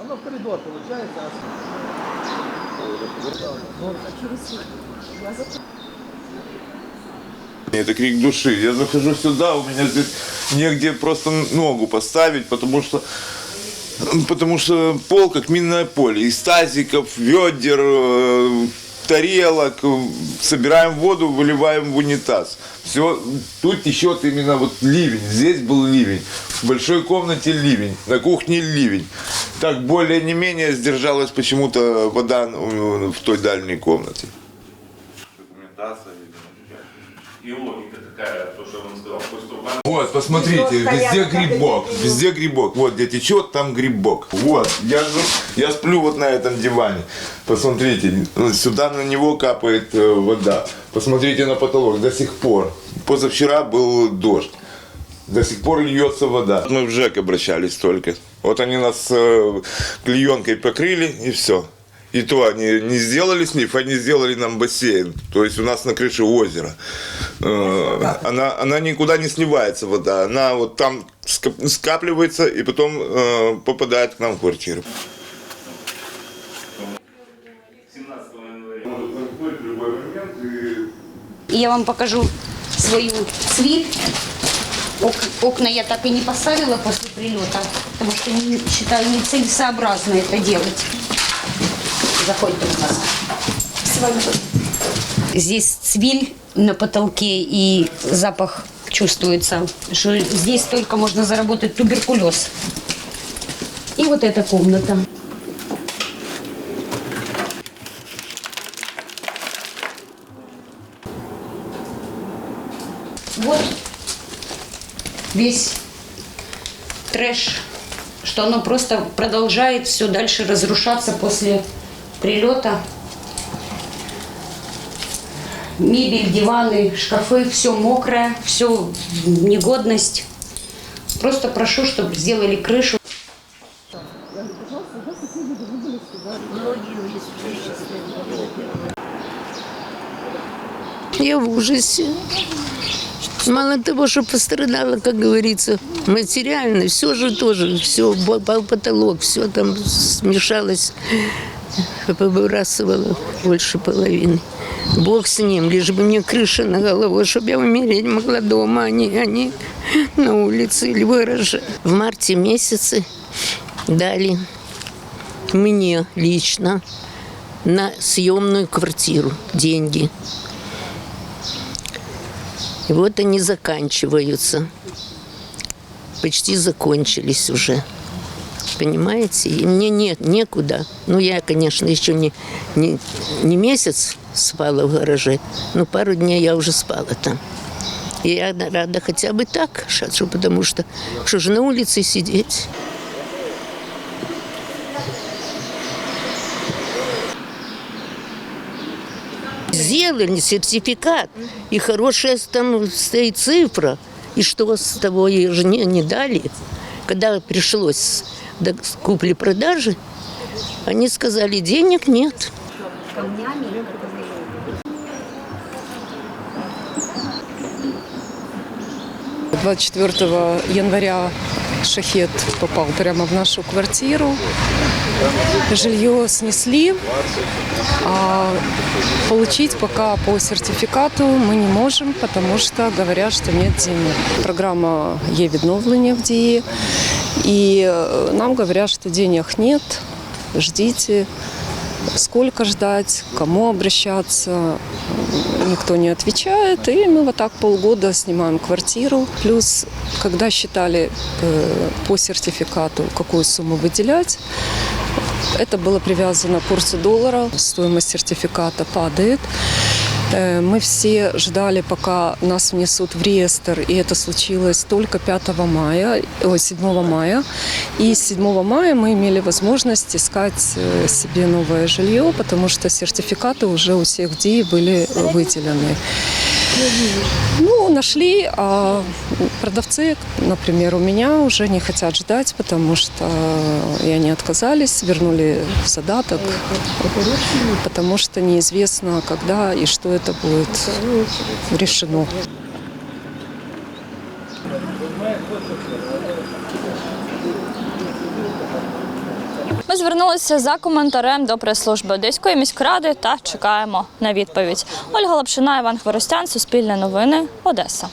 Оно в коридор получается. Это крик души. Я захожу сюда, у меня здесь негде просто ногу поставить, потому что потому что пол как минное поле. Из тазиков, ведер, э, тарелок. э, Собираем воду, выливаем в унитаз. Все, тут течет именно вот ливень. Здесь был ливень. В большой комнате ливень. На кухне ливень. Так более не менее сдержалась почему-то вода в той дальней комнате. документация. И логика такая, то, что он сказал, пусть труба Вот, посмотрите, везде грибок, везде грибок. Вот где течет, там грибок. Вот, я, я сплю вот на этом диване. Посмотрите, сюда на него капает э, вода. Посмотрите на потолок, до сих пор. Позавчера был дождь. До сих пор льется вода. Мы в ЖЭК обращались только. Вот они нас э, клеенкой покрыли и все. И то они не сделали слив, они сделали нам бассейн. То есть у нас на крыше озеро. Э, Она, она никуда не сливается вода. Она вот там скап- скапливается и потом э, попадает к нам в квартиру. 17 января. в любой момент и И я вам покажу свою свит. Ок- Окна я так и не поставила прилета, потому что не считаю нецелесообразно это делать. Заходите, пожалуйста. С вами. Здесь цвиль на потолке и запах чувствуется, что здесь только можно заработать туберкулез. И вот эта комната. Вот весь трэш, что оно просто продолжает все дальше разрушаться после прилета. Мебель, диваны, шкафы, все мокрое, все негодность. Просто прошу, чтобы сделали крышу. Я в ужасе. Мало того, что пострадала, как говорится, материально, все же тоже, все, пол потолок, все там смешалось, повыбрасывало больше половины. Бог с ним, лишь бы мне крыша на голову, чтобы я умереть могла дома, а не, а на улице или в гараже. В марте месяце дали мне лично на съемную квартиру деньги. И вот они заканчиваются. Почти закончились уже. Понимаете? И мне нет, некуда. Ну, я, конечно, еще не, не, не месяц спала в гараже, но пару дней я уже спала там. И я рада хотя бы так, что, потому что что же на улице сидеть? Сделали сертификат, и хорошая там стоит цифра. И что с того ей жене не дали? Когда пришлось до купли-продажи, они сказали, денег нет. 24 января шахет попал прямо в нашу квартиру. Жилье снесли, а получить пока по сертификату мы не можем, потому что говорят, что нет денег. Программа є відновлення в дії, и э, нам говорят, что денег нет, ждите. Сколько ждать, кому обращаться, никто не отвечает. И мы вот так полгода снимаем квартиру. Плюс, когда считали э, по сертификату, какую сумму выделять, это было привязано к курсу доллара. Стоимость сертификата падает. Э, Мы все ждали, пока нас внесут в реестр, и это случилось только 5 мая, ой, 7 мая. И с 7 мая мы имели возможность искать э, себе новое жилье, потому что сертификаты уже у всех ДИИ были выделены. Ну, нашли, а продавцы, например, у меня уже не хотят ждать, потому что и они отказались, вернули задаток, потому что неизвестно, когда и что это будет решено. звернулися за коментарем до прес-служби Одеської міськради та чекаємо на відповідь. Ольга Лапшина, Іван Хворостян, Суспільне новини, Одеса.